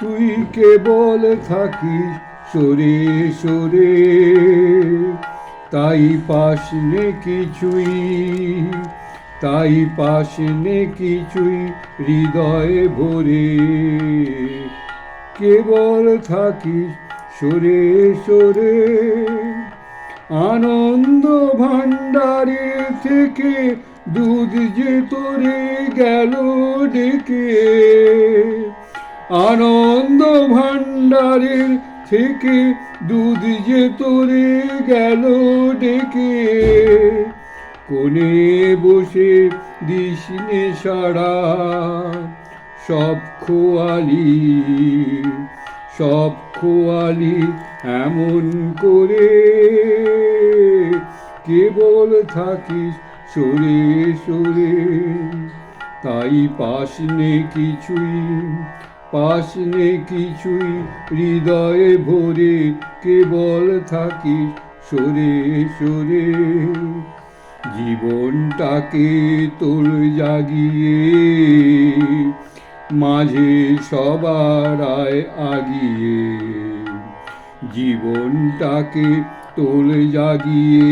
তুই কেবল থাকিস, সরে সরে। তাই পাস নে কিছুই, তাই পাস নে কিছুই হৃদয়ে ভরে। কেবল থাকিস, সরে সরে। আনন্দ ভাণ্ডারে থেকে দুধ যে তোরে গেল ডেকে। আনন্দ ভাণ্ডারের থেকে দুধ যে তোরে গেল ডেকে। কোণে বসে দিসনে সারা সব খোয়ালি সব খোয়ালি এমন করে। কেবল থাকিস সরে সরে, তাই পাস কিছুই নে কিছুই হৃদয়ে ভরে কেবল থাকি সরে সরে। জীবনটাকে তোল জাগিয়ে মাঝে সবার আয় আগিয়ে। জীবনটাকে তোল জাগিয়ে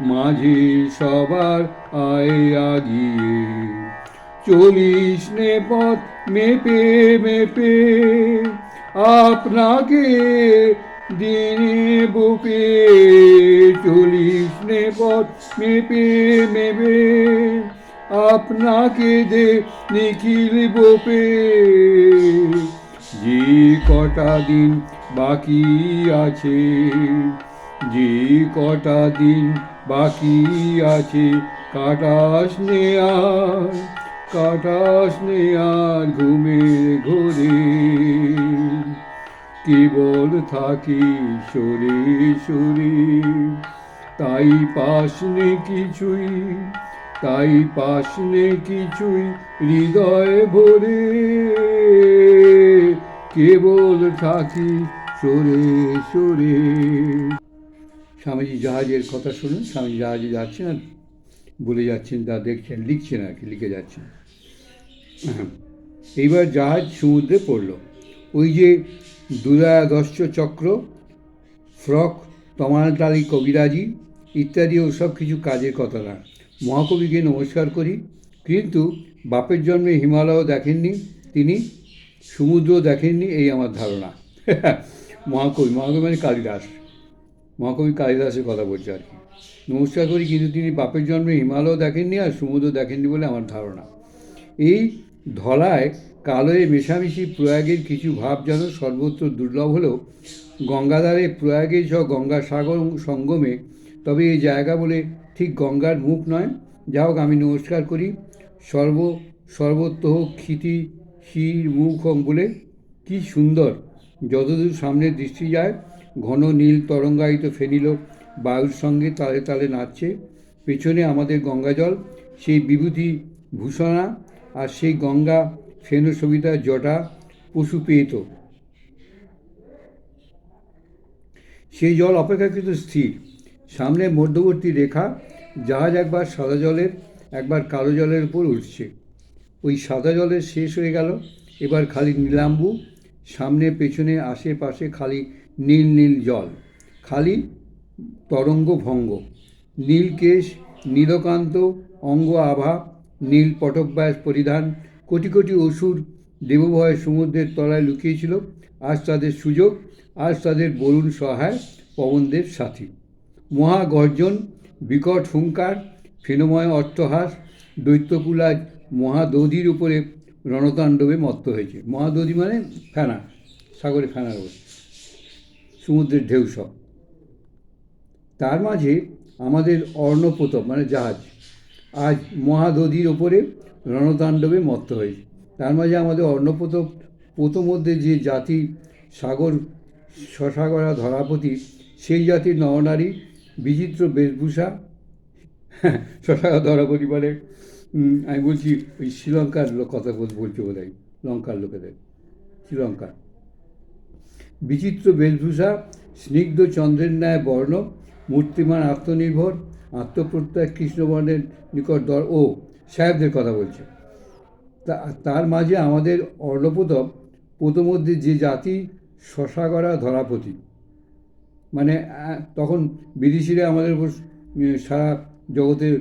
মাঝে সবার আয় আগিয়ে। চলিস নে পথ মেপে মেপে। আপনাকে দিনে বুকে চলিস নে পথ মেপে মেপে। আপনাকে দে নিখিল বোপে। যে কটা দিন বাকি আছে, যে কটা দিন বাকি আছে, কাটাস নে আর কাটাস আর ঘুমের ঘোরে কেবল থাকি সরে সরে। তাই পাস নে কিছুই, তাই পাস নে কিছুই হৃদয় ভরে। কেবল থাকি সরে সরে। স্বামীজি জাহাজের কথা শুনুন, স্বামীজি জাহাজে যাচ্ছেন আর বলে যাচ্ছেন, তা দেখছেন, লিখছেন আর কি, লিখে যাচ্ছেন। এইবার জাহাজ সমুদ্রে পড়ল। ওই যে দুরাদস্য চক্র, ফ্রক, তমালতালি কবিরাজি ইত্যাদি ওসব কিছু কাজের কথা না। মহাকবিকে নমস্কার করি। কিন্তু বাপের জন্মে হিমালয়ও দেখেননি তিনি সমুদ্র দেখেননি এই আমার ধারণা। মহাকবি মহাকবি মানে কালিদাস। মহাকবি কালিদাসের কথা বলছে আর কি। নমস্কার করি, কিন্তু তিনি বাপের জন্মে হিমালয় দেখেননি আর সমুদ্র দেখেননি বলে আমার ধারণা। এই ধলায় কালোয় মেশামেশি প্রয়াগের কিছু ভাব যেন সর্বত্র দুর্লভ হলেও গঙ্গাধারে প্রয়াগে ছ গঙ্গা সাগর সঙ্গমে, তবে এই জায়গা বলে ঠিক গঙ্গার মুখ নয়। যা হোক আমি নমস্কার করি। সর্ব সর্বত্র ক্ষিতি শির মুখ বলে কি সুন্দর। যতদূর সামনে দৃষ্টি যায়, ঘন নীল তরঙ্গায়িত ফেনিল বায়ুর সঙ্গে তালে তালে নাচছে। পেছনে আমাদের গঙ্গাজল, সেই বিভূতি ভূষণা আর সেই গঙ্গা ফেন সবিতা জটা পশু পেয়েত সেই জল অপেক্ষাকৃত স্থির। সামনে মধ্যবর্তী রেখা জাহাজ একবার সাদা জলের, একবার কালো জলের উপর উঠছে ওই সাদা জলের শেষ হয়ে গেল, এবার খালি নীলাম্বু, সামনে পেছনে আশেপাশে খালি নীল নীল জল, খালি তরঙ্গ ভঙ্গ নীল কেশ নীলকান্ত, অঙ্গ আভা নীল পটকব্যাস পরিধান। কোটি কোটি অসুর দেবভয় সমুদ্রের তলায় লুকিয়েছিল। আজ তাদের সুযোগ, আজ তাদের বরুণ সহায়, পবনদেব সাথী। মহাগর্জন বিকট হুঙ্কার, ফেনময় অট্টহাস দৈত্যকুলাজ মহাদধির উপরে রণতাণ্ডবে মত্ত হয়েছে। মহাদধি মানে ফেনা, সাগরে ফেনার উপর সমুদ্রের ঢেউ সব তার মাঝে আমাদের অর্ণপোতপ মানে জাহাজ। আজ মহাদধির ওপরে রণতাণ্ডবে মত্ত হয়েছে। তার মাঝে আমাদের অর্ণপোতপ পোত মধ্যে যে জাতি সাগর শশাগরা ধরাপতি সেই জাতির নরনারী বিচিত্র বেশভূষা শশাগর ধরাপতি উম, আমি বলছি ওই শ্রীলঙ্কার লোক কথা বল- বলছে বোধ হয় লঙ্কার লোকেদের শ্রীলঙ্কা বিচিত্র বেশভূষা স্নিগ্ধ চন্দ্রের ন্যায় বর্ণ মূর্তিমান আত্মনির্ভর আত্মপ্রত্যয় কৃষ্ণবর্ণের নিকট দর ও সাহেবদের কথা বলছে। তা- তার মাঝে আমাদের অর্ণপ্রতম প্রথমধ্যে যে জাতি শশাগড়া ধরাপতি। মানে তখন বিদেশিরা আমাদের উপর সারা জগতের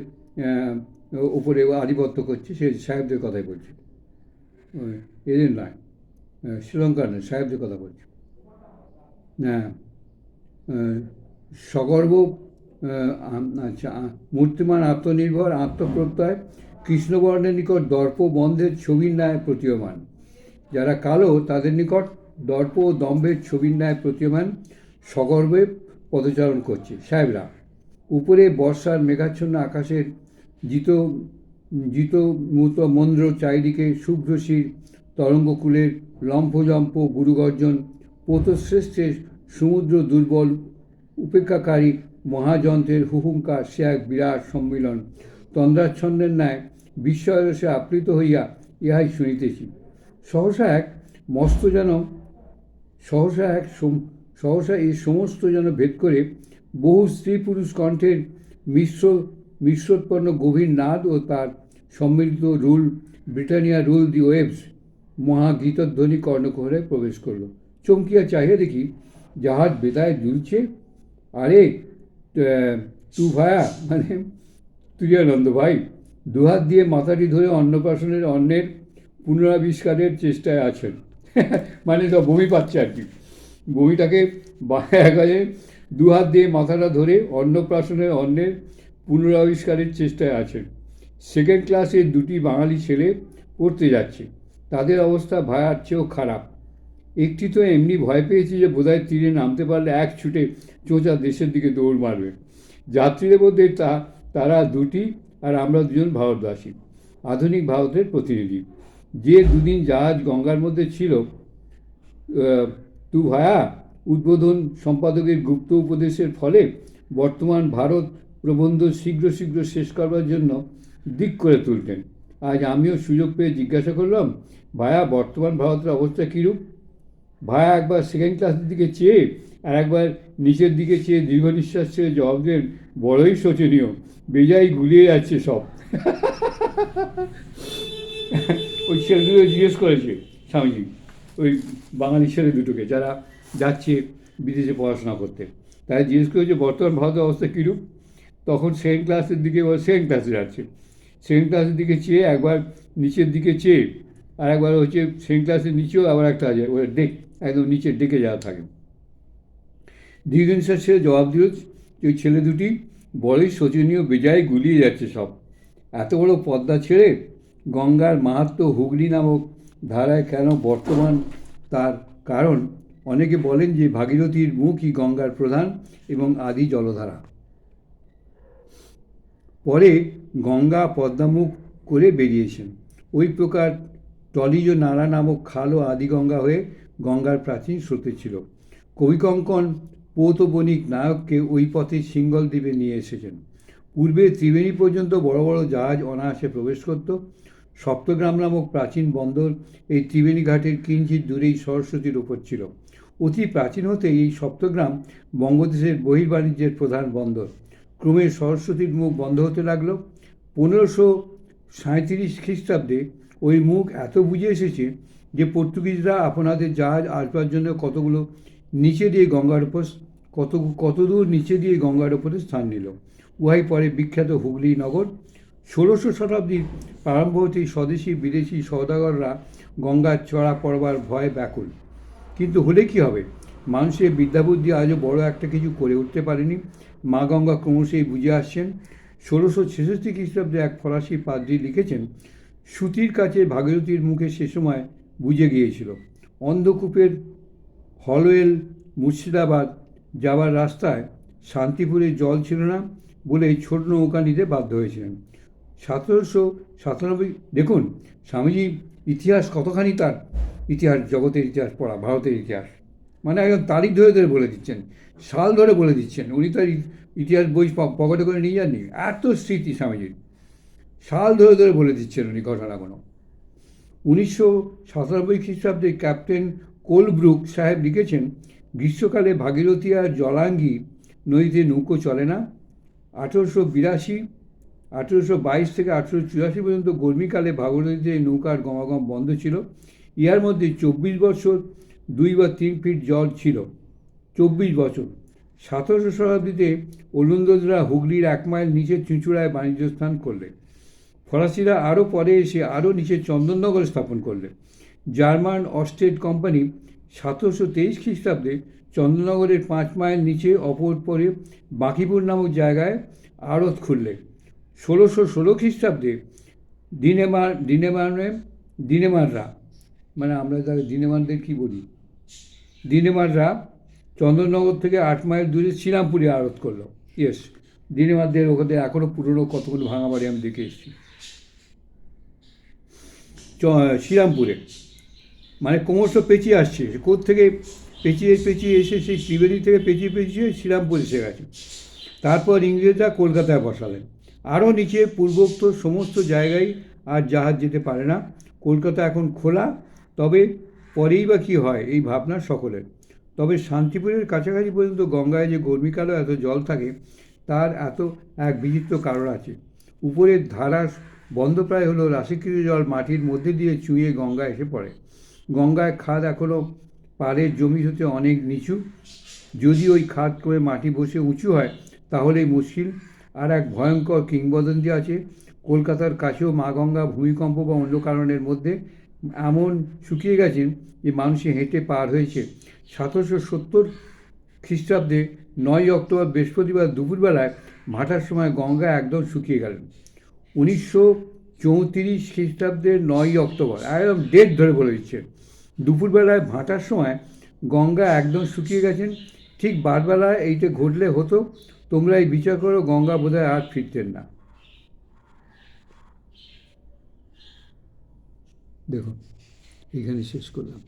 উপরে আধিপত্য করছে, সে সাহেবদের কথাই বলছে। এদের নয় শ্রীলঙ্কার নয়, সাহেবদের কথা বলছে। হ্যাঁ সগর্ব আচ্ছা মূর্তিমান আত্মনির্ভর, আত্মপ্রত্যয়, কৃষ্ণবর্ণের নিকট দর্প বন্ধের ছবির ন্যায় প্রতীয়মান। যারা কালো, তাদের নিকট দর্প ও দম্ভের ছবির ন্যায় প্রতীয়মান। সগর্বে পদচারণ করছে। সাহেবরা, উপরে বর্ষার মেঘাচ্ছন্ন আকাশের জিত জিত মূত মন্দ্র চারিদিকে শুভ্রশির তরঙ্গকুলের লম্ফজম্প, গুরুগর্জন, পোতশ্রেষ্ঠের সমুদ্র দুর্বল, উপেক্ষাকারী মহাযন্ত্রের হুহুঙ্কার সে এক বিরাট সম্মিলন তন্দ্রাচ্ছন্নের ন্যায় বিস্ময়রসে আপ্লুত হইয়া ইহাই শুনিতেছি। সহসা এক মস্ত যেন, সহসা এক সহসা এই সমস্ত যেন ভেদ করে বহু স্ত্রী পুরুষ কণ্ঠের মিশ্র, মিশ্রোৎপন্ন গভীর নাদ ও তার সম্মিলিত rule, Britannia rule the waves মহাগীতধ্বনি কর্ণকুহরে প্রবেশ করল। চমকিয়া চাহিয়া দেখি জাহাজ বেদায় দুলছে। আরে তু ভায়া মানে তুরিয়ানন্দ ভাই, দুহাত দিয়ে মাথাটি ধরে অন্নপ্রাশনের অন্নের পুনরাবিষ্কারের চেষ্টায় আছেন। মানে তো বমি পাচ্ছে আর কি। বমিটাকে একালে দুহাত দিয়ে মাথাটা ধরে অন্নপ্রাশনের অন্নের পুনরাবিষ্কারের চেষ্টায় আছেন। সেকেন্ড ক্লাসে দুটি বাঙালি ছেলে পড়তে যাচ্ছে। তাদের অবস্থা ভায়ার চেয়েও খারাপ। একটি তো এমনি ভয় পেয়েছি যে বোধহয় তীরে নামতে পারলে এক ছুটে চোঁচা দেশের দিকে দৌড় মারবে। যাত্রীদের মধ্যে তা, তারা দুটি আর আমরা দুজন ভারতবাসী, আধুনিক ভারতের প্রতিনিধি। যে দুদিন জাহাজ গঙ্গার মধ্যে ছিল তু ভায়া, উদ্বোধন সম্পাদকের গুপ্ত উপদেশের ফলে বর্তমান ভারত প্রবন্ধ শীঘ্র শীঘ্র শেষ করবার জন্য দিক করে তুলতেন। আজ আমিও সুযোগ পেয়ে জিজ্ঞাসা করলাম, ভায়া, বর্তমান ভারতের অবস্থা কীরূপ ভায়া একবার সেকেন্ড ক্লাসের দিকে চেয়ে আর একবার নিচের দিকে চেয়ে দীর্ঘ নিঃশ্বাস ছেড়ে জবাব দেন, বড়ই শোচনীয়। বেজাই গুলিয়ে যাচ্ছে সব। ওই ছেলে দুটো জিজ্ঞেস করেছে স্বামীজি, ওই বাঙালি ছেলে দুটোকে যারা যাচ্ছে বিদেশে পড়াশোনা করতে। তাই জিজ্ঞেস করেছে, বর্তমান ভারতের অবস্থা কীরূপ? তখন সেকেন্ড ক্লাসের দিকে সেকেন্ড ক্লাসে যাচ্ছে। সেকেন্ড ক্লাসের দিকে চেয়ে একবার নিচের দিকে চেয়ে আর একবার হচ্ছে সেকেন্ড ক্লাসের নিচেও আবার একটা আছে ওই ডেক একদম নিচে ডেকে যাওয়া থাকে। নিঃশ্বাস ছেড়ে জবাব দিল ওই ছেলে দুটি বড়ই শোচনীয় বেজায় গুলিয়ে যাচ্ছে সব। এত বড় পদ্মা ছেড়ে গঙ্গার মাহাত্ম হুগলি নামক ধারায় কেন বর্তমান তার কারণ? অনেকে বলেন যে ভাগীরথীর মুখই গঙ্গার প্রধান এবং আদি জলধারা। পরে গঙ্গা পদ্মামুখ করে বেরিয়েছেন। ওই প্রকার টলিজ ও নালা নামক খাল ও আদিগঙ্গা হয়ে গঙ্গার প্রাচীন স্রোতে ছিল। কবিকঙ্কন পৌত বণিক নায়ককে ওই পথে সিঙ্গল দ্বীপে নিয়ে এসেছেন। পূর্বে ত্রিবেণী পর্যন্ত বড় বড় জাহাজ অনায়াসে প্রবেশ করত। সপ্তগ্রাম নামক প্রাচীন বন্দর এই ত্রিবেণী ঘাটের কিঞ্চিত দূরেই সরস্বতীর ওপর ছিল। অতি প্রাচীন হতে এই সপ্তগ্রাম বঙ্গদেশের বহির্বাণিজ্যের প্রধান বন্দর। ক্রমে সরস্বতীর মুখ বন্ধ হতে লাগল। পনেরোশো সাঁত্রিশ খ্রিস্টাব্দে ওই মুখ এত বুঝে এসেছে যে পর্তুগিজরা আপনাদের জাহাজ আসবার জন্য কতগুলো নিচে দিয়ে গঙ্গার উপর কত, কতদূর নিচে দিয়ে গঙ্গার উপরে স্থান নিল। উহাই পরে বিখ্যাত হুগলি নগর। ষোলোশো শতাব্দীর প্রারম্ভ স্বদেশি, বিদেশি সৌদাগররা গঙ্গার চড়া পড়বার ভয় ব্যাকুল। কিন্তু হলে কি হবে? মানুষের বিদ্যাবুদ্ধি আজও বড় একটা কিছু করে উঠতে পারেনি। মা গঙ্গা ক্রমশই বুঝে আসছেন। ষোলোশো ছেষট্টি খ্রিস্টাব্দে এক ফরাসি পাদ্রী লিখেছেন সুতির কাছে ভাগীরথীর মুখে সে সময় বুঝে গিয়েছিল। অন্ধকূপের হলওয়েল মুর্শিদাবাদ যাওয়ার রাস্তায় শান্তিপুরে জল ছিল না বলে ছোট নৌকা নিতে বাধ্য হয়েছিলেন। সতেরোশো সাতানব্বই, দেখুন, স্বামীজি, ইতিহাস কতখানি তার? ইতিহাস, জগতের ইতিহাস, পড়া, ভারতের ইতিহাস। মানে একদম তারিখ ধরে ধরে বলে দিচ্ছেন, সাল ধরে বলে দিচ্ছেন। উনি তার ইতিহাস বই পকেটে করে নিয়ে যাননি। এত স্মৃতি স্বামীজির। সাল ধরে ধরে বলে দিচ্ছেন উনি ঘটনাগুলো। উনিশশো সাতানব্বই খ্রিস্টাব্দে ক্যাপ্টেন কোলব্রুক সাহেব লিখেছেন, গ্রীষ্মকালে ভাগীরথী আর জলাঙ্গি নদীতে নৌকো চলে না। আঠেরোশো বিরাশি, আঠেরোশো বাইশ থেকে আঠেরোশো চুরাশি পর্যন্ত গরমিকালে ভাগীরথীতে নৌকার গমাগম বন্ধ ছিল। ইহার মধ্যে চব্বিশ বছর দুই বা তিন ফিট জল ছিল। চব্বিশ বছর। সতেরোশো শতাব্দীতে ওলন্দাজরা হুগলির এক মাইল নিচে চুঁচুড়ায় বাণিজ্য স্থান করলে ফরাসিরা আরও পরে এসে আরও নিচে চন্দননগর স্থাপন করলে। জার্মান অস্ট্রেট কোম্পানি সতেরোশো তেইশ খ্রিস্টাব্দে চন্দননগরের পাঁচ মাইল নিচে অপর পরে বাঁকিপুর নামক জায়গায় আড়ত খুললে। ষোলোশো ষোলো খ্রিস্টাব্দে দিনেমার দিনেমারে দিনেমাররা মানে আমরা তাকে দিনেমারদের কী বলি? দিনেমাররা চন্দননগর থেকে আট মাইল দূরে শ্রীরামপুরে আড়ত করল। ইয়েস দিনেমারদের ওখানে এখনও পুরনো কতগুলো ভাঙা বাড়ি আমি দেখে এসেছি। শ্রীরামপুরে। মানে ক্রমশ পেঁচিয়ে আসছে। থেকে পেঁচিয়ে পেঁচিয়ে এসে সেই ত্রিবেণী থেকে পেঁচিয়ে পেঁচিয়ে শ্রীরামপুর এসে গেছে। তারপর ইংরেজরা কলকাতায় বসালেন। আরও নিচে পূর্বোক্ত সমস্ত জায়গায় আর জাহাজ যেতে পারে না। কলকাতা এখন খোলা। তবে পরেই বা কী হয়, এই ভাবনা সকলের। তবে শান্তিপুরের কাছাকাছি পর্যন্ত গঙ্গায় যে গরমিকালেও এত জল থাকে, তার এত এক বিচিত্র কারণ আছে। উপরের ধারা বন্ধ প্রায় হলো রাশিকৃত জল মাটির মধ্যে দিয়ে চুঁয়ে গঙ্গা এসে পড়ে। গঙ্গায় খাদ এখনও পাড়ের জমি হতে অনেক নিচু। যদি ওই খাদ করে মাটি বসে উঁচু হয়, তাহলেই মুশকিল। আর এক ভয়ঙ্কর কিংবদন্তি আছে, কলকাতার কাছেও মা গঙ্গা ভূমিকম্প বা অন্য কারণের মধ্যে এমন শুকিয়ে গেছেন যে মানুষে হেঁটে পার হয়েছে। সতেরোশো সত্তর খ্রিস্টাব্দে নয় অক্টোবর বৃহস্পতিবার দুপুরবেলায় ভাটার সময় গঙ্গা একদম শুকিয়ে গেলেন উনিশশো চৌত্রিশ খ্রিস্টাব্দের নয়ই অক্টোবর। একদম ডেট ধরে বলে দিচ্ছে। দুপুরবেলায় ভাঁটার সময় গঙ্গা একদম শুকিয়ে গেছেন ঠিক বারবেলায় এইটা ঘটলে হতো, তোমরা এই বিচার করো, গঙ্গা বোধহয় আর ফিরতেন না। দেখুন এখানে শেষ করলাম।